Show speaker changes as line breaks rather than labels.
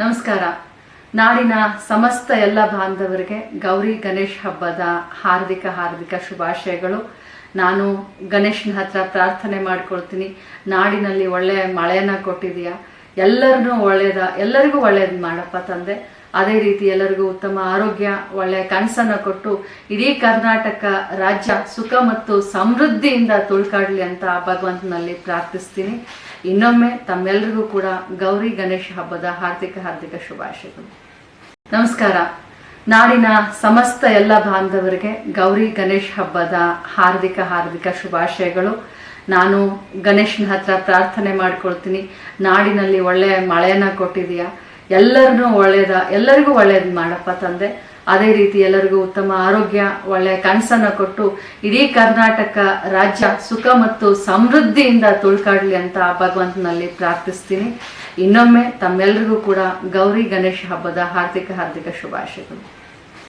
ನಮಸ್ಕಾರ. ನಾಡಿನ ಸಮಸ್ತ ಎಲ್ಲ ಬಾಂಧವರಿಗೆ ಗೌರಿ ಗಣೇಶ್ ಹಬ್ಬದ ಹಾರ್ದಿಕ ಹಾರ್ದಿಕ ಶುಭಾಶಯಗಳು. ನಾನು ಗಣೇಶನ ಹತ್ರ ಪ್ರಾರ್ಥನೆ ಮಾಡ್ಕೊಳ್ತೀನಿ. ನಾಡಿನಲ್ಲಿ ಒಳ್ಳೆ ಮಳೆಯನ್ನ ಕೊಟ್ಟಿದೀಯಾ. ಎಲ್ಲರನ್ನೂ ಒಳ್ಳೇದ, ಎಲ್ಲರಿಗೂ ಒಳ್ಳೇದು ಮಾಡಪ್ಪ ತಂದೆ. ಅದೇ ರೀತಿ ಎಲ್ಲರಿಗೂ ಉತ್ತಮ ಆರೋಗ್ಯ, ಒಳ್ಳೆ ಕನಸನ್ನ ಕೊಟ್ಟು ಇಡೀ ಕರ್ನಾಟಕ ರಾಜ್ಯ ಸುಖ ಮತ್ತು ಸಮೃದ್ಧಿಯಿಂದ ತುಳ್ಕಾಡ್ಲಿ ಅಂತ ಭಗವಂತನಲ್ಲಿ ಪ್ರಾರ್ಥಿಸ್ತೀನಿ. ಇನ್ನೊಮ್ಮೆ ತಮ್ಮೆಲ್ಲರಿಗೂ ಕೂಡ ಗೌರಿ ಗಣೇಶ ಹಬ್ಬದ ಹಾರ್ದಿಕ ಹಾರ್ದಿಕ ಶುಭಾಶಯಗಳು. ನಮಸ್ಕಾರ. ನಾಡಿನ ಸಮಸ್ತ ಎಲ್ಲ ಬಾಂಧವರಿಗೆ ಗೌರಿ ಗಣೇಶ್ ಹಬ್ಬದ ಹಾರ್ದಿಕ ಹಾರ್ದಿಕ ಶುಭಾಶಯಗಳು. ನಾನು ಗಣೇಶನ ಹತ್ರ ಪ್ರಾರ್ಥನೆ ಮಾಡ್ಕೊಳ್ತೀನಿ. ನಾಡಿನಲ್ಲಿ ಒಳ್ಳೆ ಮಳೆಯನ್ನ ಕೊಟ್ಟಿದೀಯಾ ಎಲ್ಲರನ್ನೂ ಒಳ್ಳೇದ ಎಲ್ಲರಿಗೂ ಒಳ್ಳೇದು ಮಾಡಪ್ಪ ತಂದೆ. ಅದೇ ರೀತಿ ಎಲ್ಲರಿಗೂ ಉತ್ತಮ ಆರೋಗ್ಯ, ಒಳ್ಳೆಯ ಕನಸನ್ನು ಕೊಟ್ಟು ಇಡೀ ಕರ್ನಾಟಕ ರಾಜ್ಯ ಸುಖ ಮತ್ತು ಸಮೃದ್ಧಿಯಿಂದ ತುಳ್ಕಾಡಲಿ ಅಂತ ಭಗವಂತನಲ್ಲಿ ಪ್ರಾರ್ಥಿಸ್ತೀನಿ. ಇನ್ನೊಮ್ಮೆ ತಮ್ಮೆಲ್ಲರಿಗೂ ಕೂಡ ಗೌರಿ ಗಣೇಶ ಹಬ್ಬದ ಹಾರ್ದಿಕ ಹಾರ್ದಿಕ ಶುಭಾಶಯಗಳು.